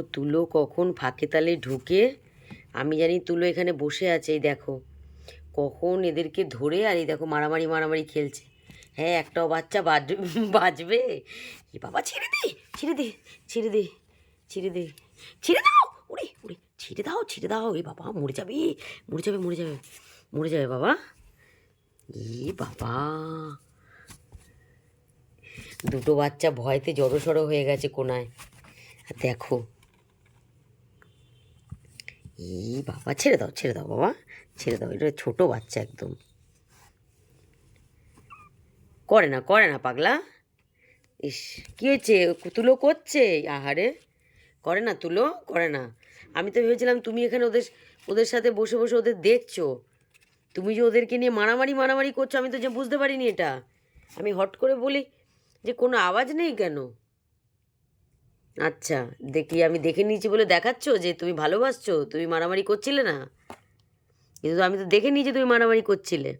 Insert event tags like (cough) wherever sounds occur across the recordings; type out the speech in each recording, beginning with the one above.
ও তুলো কখন ফাঁকে তালে ঢুকে? আমি জানি তুলো এখানে বসে আছে, এই দেখো। কখন এদেরকে ধরে আর এই দেখো মারামারি মারামারি খেলছে। হ্যাঁ একটাও বাচ্চা বাজ বাজবে। এ বাবা, ছেড়ে দে ছেড়ে দে ছেড়ে দে ছেড়ে দে, ছেড়ে দাও! উড়ে উড়ে ছেড়ে দাও ছেড়ে দাও। এ বাবা, মরে যাবে মরে যাবে মরে যাবে মরে যাবে বাবা। এ বাবা। দুটো বাচ্চা ভয়তে জড়সড় হয়ে গেছে কোনায়। দেখো এই বাবা, ছেড়ে দাও ছেড়ে দাও বাবা, ছেড়ে দাও, এটা ছোট বাচ্চা একদম। করে না করে না পাগলা। ইস, কী হয়েছে? তুলো করছে? আহারে, করে না তুলো, করে না। আমি তো ভেবেছিলাম তুমি এখানে ওদের ওদের সাথে বসে বসে ওদের দেখছ। তুমি যে ওদেরকে নিয়ে মারামারি মারামারি করছ, আমি তো যে বুঝতে পারিনি এটা। আমি হট করে বলি যে কোনো আওয়াজ নেই কেন? আচ্ছা দেখি, আমি দেখে নিয়েছি বলে দেখাচ্ছ যে তুমি ভালোবাসছো, তুমি মারামারি করছিলে না? কিন্তু আমি তো দেখে নিয়েছি তুমি মারামারি করছিলে।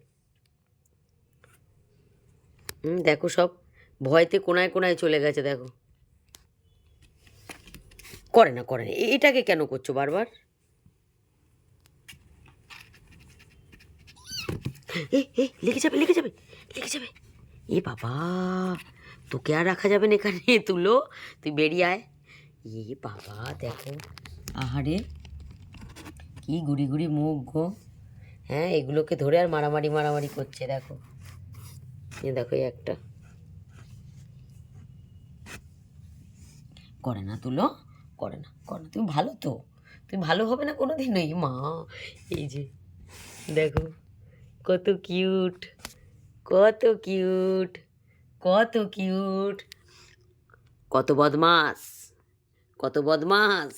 হুম, দেখো সব, ভয়তে কোনায় কোনায় চলে গেছে, দেখো। করে না করে না এটাকে কেন করছ বারবার? এ যাবে, লেগে যাবে লেগে যাবে। এ বাবা তোকে আর রাখা যাবে না এখানে, (laughs) তুলো। তুই বেরিয়ে আয়। এ বাবা, দেখো। আহারে, কি গুড়ি গুড়ি মুখ গো। হ্যাঁ এগুলোকে ধরে আর মারামারি মারামারি করছে, দেখো। এ দেখো, এই একটা। করে না, তুলো। করে না করে না। তুমি ভালো তো? তুমি ভালো হবে না কোনো দিনই মা, এই যে, দেখো। কত কিউট কত কিউট কত কিউট। কত বদমাস কত বদমাস।